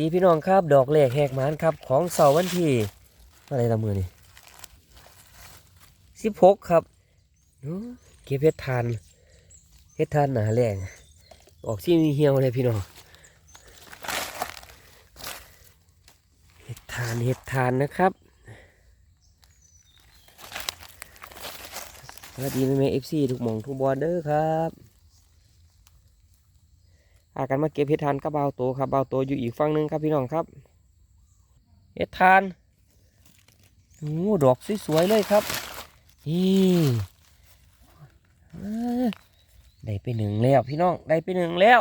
ดีพี่น้องครับดอกแรกแหกหมานครับของเสาร์วันที่อะไรละมือนี่สิบหกครับอื้อเก็บเห็ดทานเห็ดทานหนาแรงออกที่มีเหี่ยวเลยพี่น้องเห็ดทานเห็ดทานนะครับสวัสดีแม่แม่เอฟซีทุกหมองทุกบอลเด้อครับ พากันมาเก็บเห็ดทานกับเบาโตครับเบาโตอยู่อีกฝั่งหนึงครับพี่น้องครับเห็ดทานโอ้ดอกสวยๆเลยครับนี่ได้ไปหนึ่งแล้วพี่น้องได้ไปหนึ่งแล้ว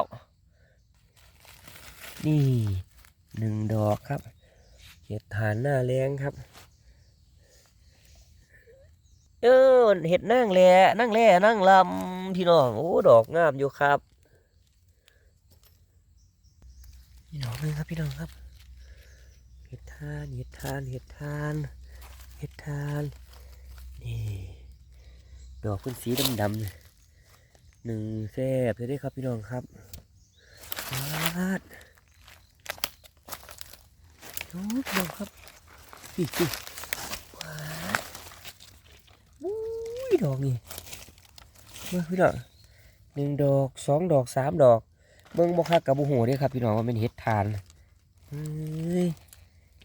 นี่หนึ่งดอกครับเห็ดทานหน้าแรงครับเออเห็ดนั่งแหล่นั่งแหล่นั่งลำพี่น้องโอ้ดอกงามอยู่ครับ นี่ดอกนึงครับพี่น้องครับเห็ดทานเห็ดทานเห็ดทานเห็ดทานนี่ดอกเป็นสีดำๆเนี่ยหนึ่งแซ่บเลยเด้ครับพี่น้องครับวาดโอ้พี่น้องครับพี่พี่วาดอุ้ยดอกนี่เบิ่งพี่น้องหนึ่งดอกสองดอกสามดอก เบิ้งบ่คักกับบุหูเด้ครับพี่น้องว่าเป็นเห็ดทาน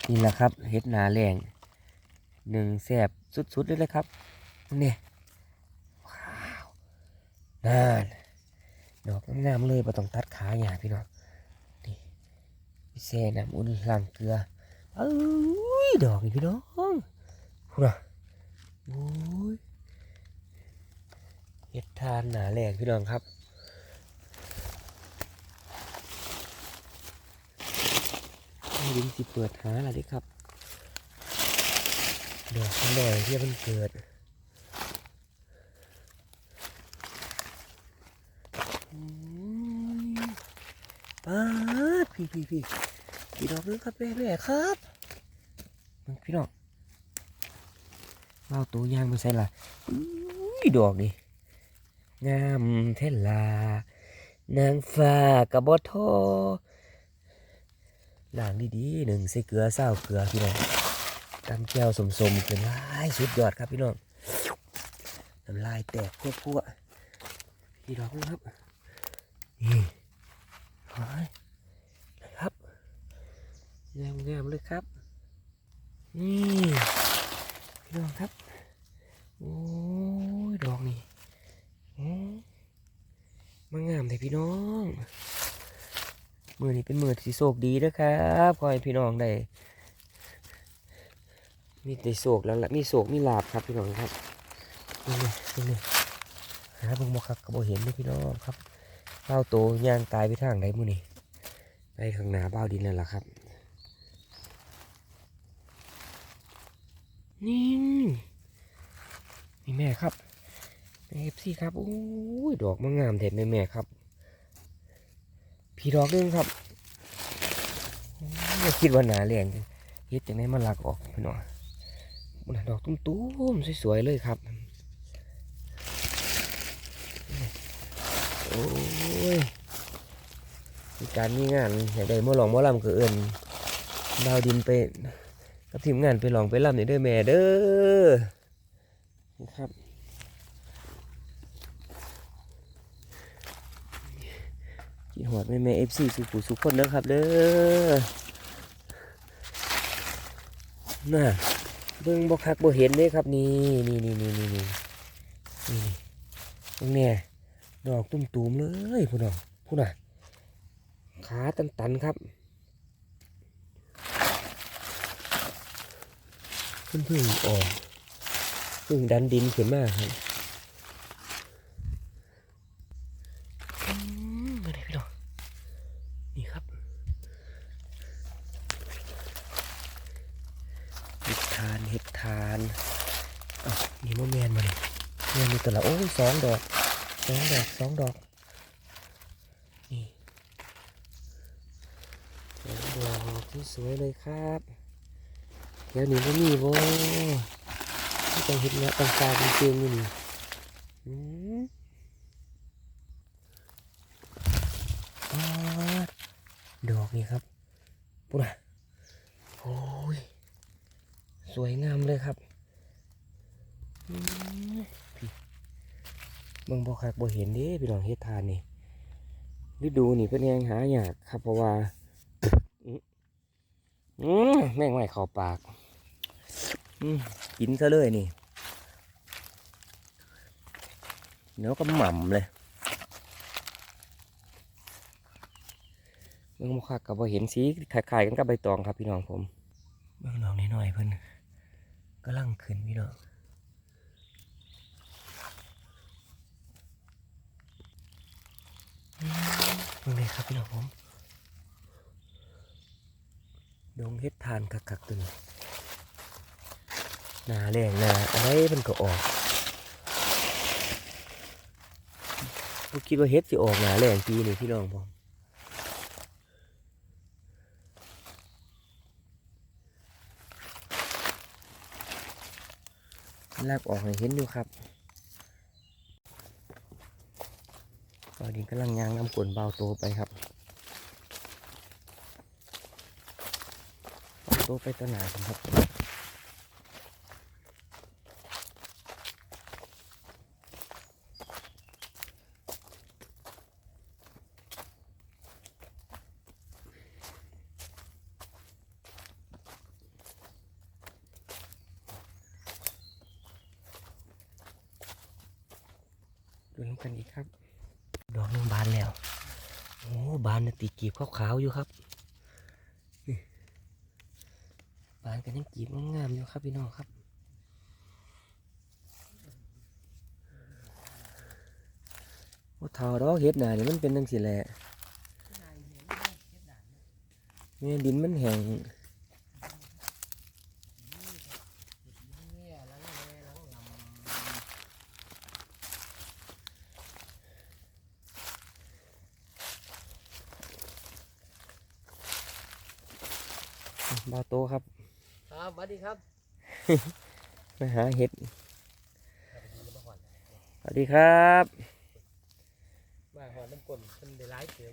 นี่แหละครับเห็ดหนาแรงหนึ่งแสบสุดๆเลยเลยครับเนี่ยว้าวนั่นดอกงามเลยบ่ต้องตัดขาหยาพี่น้องนี่พี่แซ่น้ำอุ่นล้างเกลือเอ้ยดอกนี่พี่น้องพูดนะโอ้ยเห็ดทานหนาแรงพี่น้องครับให้ ดินสิเปิดหาอะไรดิครับดอกมันลอยที่มันเกิดโอ้าพี่พี่พี่พี่ดอกนึงครับแม่แม่ครับพี่น้องเอาตัวยางมาใส่ละอุ้ยดอกนี่งามเทลานางฟ้ากับบอทอ ล้างดีๆหนึ่งใส่เกลือเศร้าเกลือพี่น้องตำแก้วสมๆเป็นลายสุดยอดครับพี่น้องน้ำลายแตกพวกๆพี่น้องครับนี่โอ้ยนะครับงามๆเลยครับนี่ พี่น้องครับ โอ้ย ดอกนี่โอ้มางามเลยพี่น้อง มือนี้เป็นมือที่โศกดีนะครับขอให้พี่น้องได้มีแต่โศกแล้วละมีโศกมีลาบครับพี่น้องครับนี่นี่นี่หาเบิ่งบ่ครับก็บ่เห็นเลยพี่น้องครับเบ้าโตย่างตายไปทางไหนมือนี่ไปข้างหน้าเบ้าดินนั่นแหละครับ นี่นี่แม่ครับเอฟซีครับโอ้ยดอกมางามเด็ดแม่แม่ครับ พี่ดอกนึงครับโอ้ยอย่าคิดว่าหนาแรงเฮ็ดจังไดมันหลักออกพี่น้องมันดอกตุ้มๆสวยๆเลยครับ โอ้ยการมีงานอยากได้มอลองมอลำก็เอินดาวดินไปกับทีมงานไปลองไปลำนี่เด้อแม่เด้อนะครับ กินหอดแม่แม่เอฟซีสุขุสุขคนนะครับเด้อน่ะเบิ่งบ่คักบ่เห็นเด้ครับนี่นี่นี่นี่นี่นี่นี่ตรงเนี้ยดอกตุ้มๆเลยพูดน่ะพูดน่ะขาตันๆครับเพิ่งเพิ่งออกเพิ่งดันดินขึ้นมาครับอืมมาเลยพี่น้องนี่ครับเห็ดทานเห็ดทานอะนี่มะแมนมาเลยแมนมีตัวละโอ้ย สองดอกสองดอกสองดอกนี่สองดอกที่สวยเลยครับ เดี๋ยวนี้ก็มีบ่ที่ต้องเห็นเนี่ยต้องการจริงๆนี่อืมอ่ดอกนี่ครับปุ๊นะโอ้ย สวยงามเลยครับ เบิ่งบ่คักบ่เห็นเด้พี่น้องเฮ็ดทานนี่ฤดูนี่เพิ่นแฮงหายากครับเพราะว่าอืมแม่งไม่เข้าปากอืมกินซะเลยนี่เดี๋ยวก็หม่ำเลยเบิ่งบ่คักก็บ่เห็นสีคล้ายๆกันกับใบตองครับพี่น้องผมเบื้องน้องน้อยๆเพิ่นกำลังขึ้นพี่น้อง มเบิ่งเลยครับพี่น้องผมดงเฮ็ดทานคักๆตัวนี้หนาแรงหนาอะไรมันก็ออกบ่คิดว่าเฮ็ดสิออกหนาแรงปีนี้พี่น้องผมลากออกให้เห็นอยู่ครับตอ นนี้กำลังยางน้ำกลนเบาโตไปครับเบาโตไปตะหนาครับดูน้ำกันอีกครับานแล้ว โอ้บานติดกีบขาวๆอยู่ครับบานกันยังกีบงามๆอยู่ครับพี่น้องครับว่าเท่าดอกเห็ดหนาเนี่ยมันเป็นจังสิแหละเนี่ยดินมันแห้งบาโตครับ ครับสวัสดีครับ มาหาเห็ด สวัสดีครับมาหอน้ำกลนเป็นได้ร้ายเสือ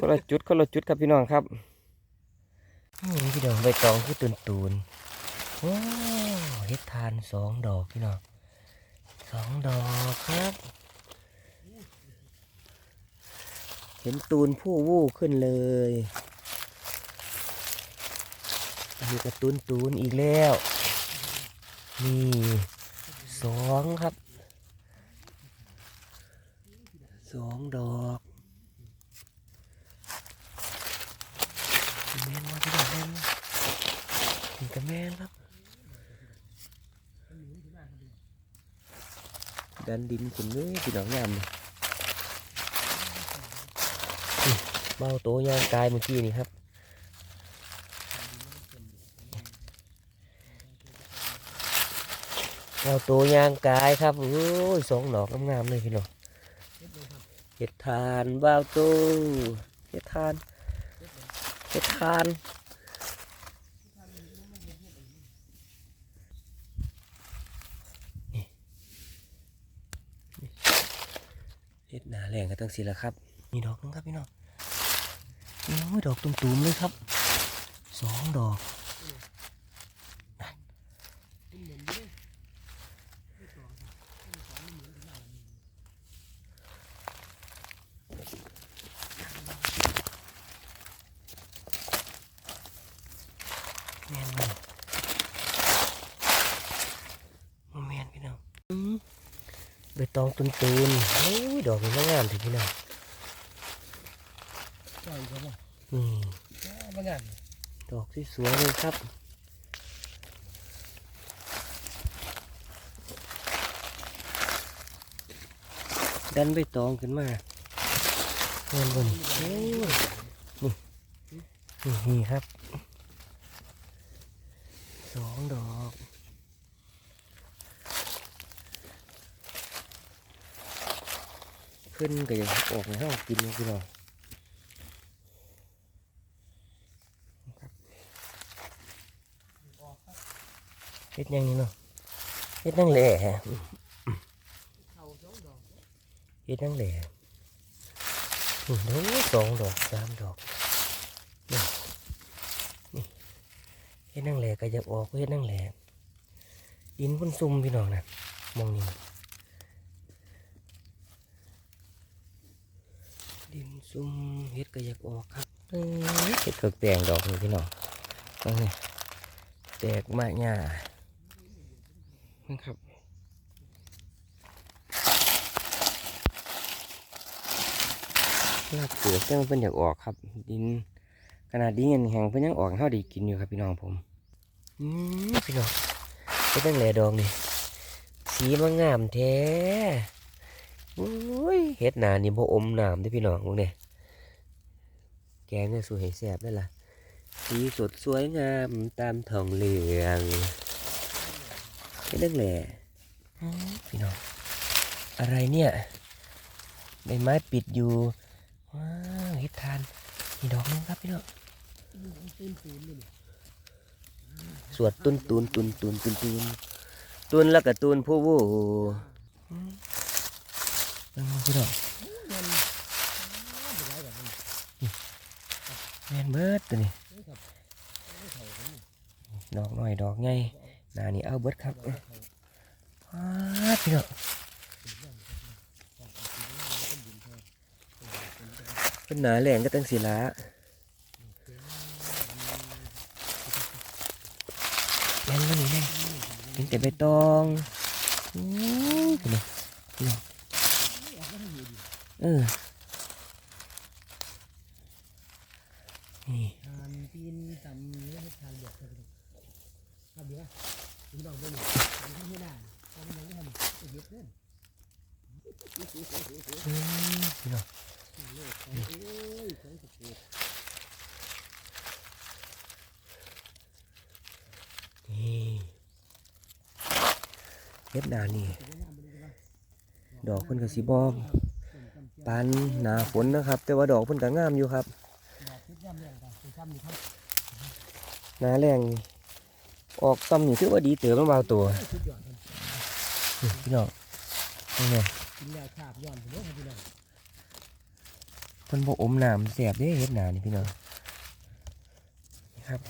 คนละจุดคนละจุดครับพี่น้องครับนี่พี่น้องใบตองคือตุนตูนๆโอ้เฮ็ดทานสองดอกพี่น้องสองดอกครับ เห็นตูนผู้วู้ขึ้นเลยอันนี้ก็ตูนตูนๆอีกแล้ว นี่สองครับสองดอกแมนมาที่ไหนแมนถึงกับแมนครับ ดันดินขึ้นเลยพี่น้องงามเลยเบาโตยางกายเมื่อกี้นี่ครับ เบาโตยางกายครับโอ้ยสองดอกงามๆเลยพี่น้องเห็ดทานเบาโตเห็ดทานเห็ดทานเห็ดหนาแรงกันตั้งสิละครับ มีดอกนึงครับพี่น้องโอ้ยดอกตุ่มๆเลยครับสองดอกแม่นบ่บ่แม่นพี่น้องอื้อ ใบตองตุนๆโอ้ยดอกมันงามถึงพี่น้องใช่ครับผมนี่บางานดอกที่สวยเลยครับดันใบตองขึ้นมาเงินบนโอ้ยนี่นี่ครับ สองดอก ขึ้นก็ยังออกในห้องกินพี่น้องเฮ็ดยังนี่เนาะเฮ็ดนั่งแหล่ฮะเฮ็ดนั่งแหล่โอ้สองดอกสามดอกนี่เฮ็ดนั่งแหล่ก็อยากออกเฮ็ดนั่งแหล่ดินพุ่นซุ่มพี่น้องนะมองนี่ดิน ซุ่มเฮ็ดก็อยากออกครับเอ้ยเฮ็ดเกิกแตงดอกนี่พี่น้องตรงนี้แตกมาหญ้านะครับลากเปลือกแต่มันเป็นอยากออกครับ ดินขนาดดินยังแห้งเพิ่นยังออกให้เฮาได้กินอยู่ครับพี่น้องผมอืมพี่น้องเป็นตั้งแหล่ดองนี่สีมันงามแท้ โอ้ยเฮ็ดหนานี่บ่อมน้ำด้พี่น้องพวกเนี่ยแกงเนี่ยสวยแซ่บได้ล่ะสีสดสวยงามตามทองเหลืองเฮ็ดังแหล่พี่น้องอะไรเนี่ยใบไม้ปิดอยู่ว้าวเฮ็ดทานมีดอกนึงครับพี่น้องสวดตุนตุนตุนตุนตุนตุนตุนแล้วก็ตุนผู้วู้ นั่งพี่ดอกเงินไปไล่แมนเบิดตัวนี้นี่ครับไม่เท่ากันนี่ดอยดอกใหญ่หนานี่เอาเบิร์ดครับเท่าอ้อกเป็นหนาแหลงก็ตั้งสีละแมนวันนี้แน่เป็นแต่ใบตองอู้พี่น้องพี่น้อง เออ นี่ทานปีนตำเนื้อทานหยอกกันครับดีป่ะพี่น้องเป็นมันทำไม่ได้ทำยังไม่ทำเยอะเกินอืมพี่น้องโลกของเอ้ยองสกุลนี่เฮ็ดดานี่ ดอกเพิ่นก็สิบ่ ปานหนาฝนนะครับ แต่ว่าดอกเพิ่นก็งามอยู่ครับหนาแรงออกซ้ำนี่ถือว่าดีเติบมันบาตัวพี่น้องนี่ไงเพิ่น้องเพิ่นบ่อมน้ำแซ่บเด้เฮ็ดหนานี่พี่น้องครับ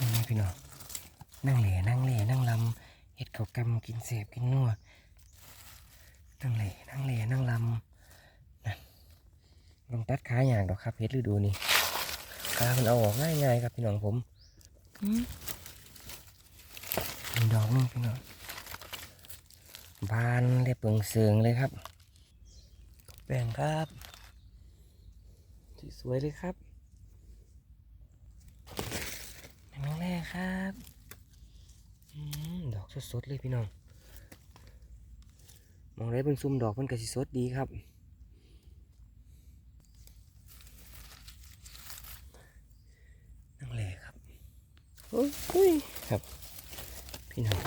นี่พี่น้อง นั่งเหล่นั่งเหล่นั่งลำเฮ็ดข้าวกำกินแซ่บกินนัวนั่งเหล่นั่งเหล่นั่งลำนั่นลองตัดขาอย่างดอกครับเฮ็ดฤดูนี่ขามันเอาออกง่ายๆครับพี่น้องผมมีดอกหนึงพี่น้องบานเลยเปิงเสืองเลยครับแบ่งครับสวยๆเลยครับแบ่งน้องแรกครับอืม ดอกสดๆเลยพี่น้อง มองได้เป็นซุ่มดอกมันกระสิสดดีครับ นั่งแหลครับ โอ้ยครับ พี่น้อง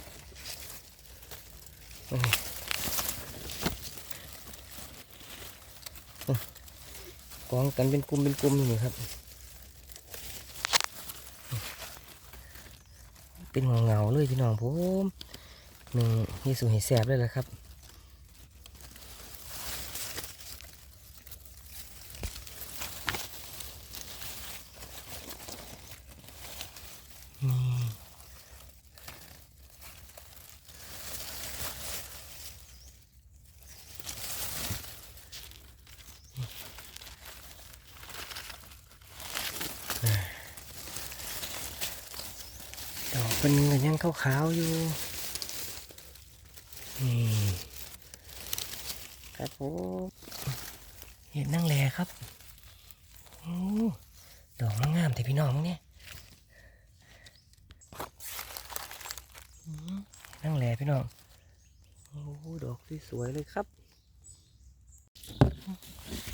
กองกันเป็นกลุ่มเป็นกลุ่มอยู่นี่ครับ เป็นเงาๆเลยพี่น้องผมหนึ่งนี่สูให้แสบเลยแหละครับ เป็นก็ยังขาวๆอยู่ นี่ ครับผมเห็ดนั่งแลครับโอ้ดอกงามๆแต่พี่น้องเนี่ยนั่งแลพี่น้อง โอ้ดอกที่สวยเลยครับ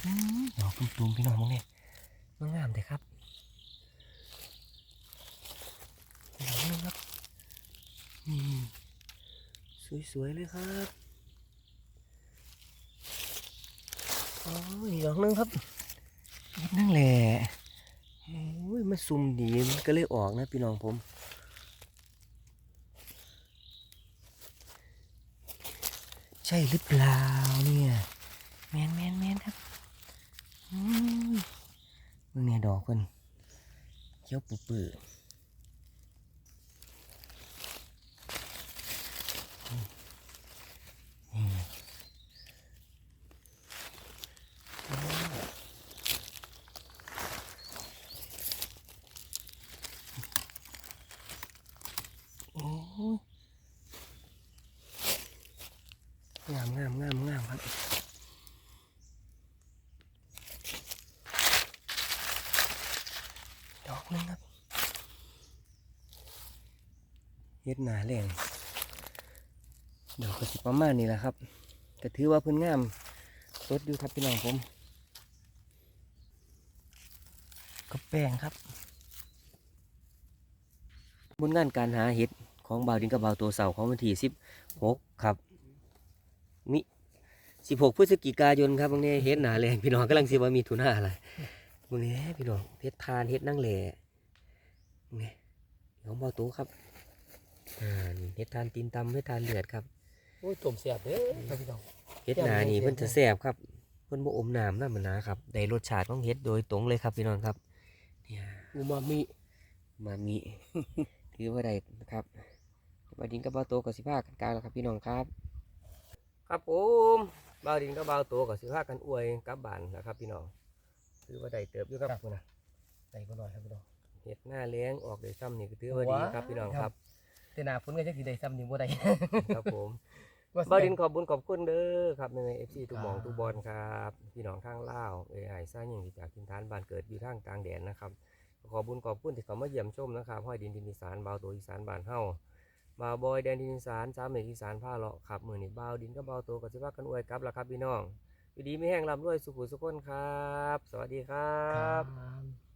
อืมดอกตุ่มๆพี่น้องมึงเนี่ยงามแต่ครับดอกนึงครับอืม สวยๆเลยครับอ๋อนี่ดอกนึงครับนิดนั่งแหละโอ้ยมันซุ่มดีมันก็เลยออกนะพี่น้องผมชใช่หรือเปล่าเนี่ยแมนแมนแมนครับอืมเบิ่งเนี่ยดอกเพิ่นเขียวปื้อปื้ออืมโอ้ยงามงามงามงามครับ ดอกหนึงครับ เฮ็ดหนาแรงดอกก็สิประมาณนี้แหละครับก็ถือว่าเพิ่นงามสดอยู่ครับพี่น้องผมก็แป้งครับบนงานการหาเห็ดของบ่าวดินกับบ่าวตัวเสาของวันที่สิบหกครับมิสิบหกพฤศจิกายนครับบางนี้เฮ็ดหนาแรงพี่น้องกำลังสิว่ามีทุนหาอะไรมึงนี่พี่น้องเฮ็ดทานเฮ็ดนั่งแหล่นี่ของเบาตู้ครับ อ่านี่เฮ็ดทานตีนตำเฮ็ดทานเลือดครับโอ้ยต้มเสียบเด้อครับพี่น้อง เฮ็ดหนานี่เพิ่นจะแสบครับเพิ่นบ่อมน้ำน้ำมันนะครับได้รสชาติของเฮ็ดโดยตรงเลยครับพี่น้องครับเนี่ยอูมามิ มามีถือว่าได้นะครับบาวดินกับเบาโตกับสิพากันกลางแล้วครับพี่น้องครับ ครับผมบาวดินกับเบาโตกับสิพากันอวยกลับบ้านนะครับ พี่น้องถือว่าได้เติบอยู่ครับคุณนะใส่ก็หน่อยครับพี่น้องเห็ดหน้าเลี้ยงออกได้ซ้ำนี่ก็ถือว่าดีครับพี่น้องครับ แต่หน้าฝนก็จะสิได้ซ้ำนี่บ่ได้ ครับผมว่าบาวดินขอบบุญขอบคุณเด้อครับในเอฟซีทุกหมองครับทุกบอลครับพี่น้องข้างล่าวเอ้ยไอ้ซ่าอย่างที่จากทินทานบ้านเกิดอยู่ทางกลางแดนนะครับขอบุญขอบคุณที่เขามาเยี่ยมชมนะครับห้อยดินดินอีสานบาวตัวอีสานบ้านเฮาบาวบอยแดนดินอีสานสามเหนืออีสานผ้าเลาะครับมือนี่บาวดินก็บาวตัวกับสิว่ากันอวยครับแล้วครับพี่น้องอยู่ดีไม่แห้งลำด้วยสุขุสุขคนครับ สวัสดีครัครับบ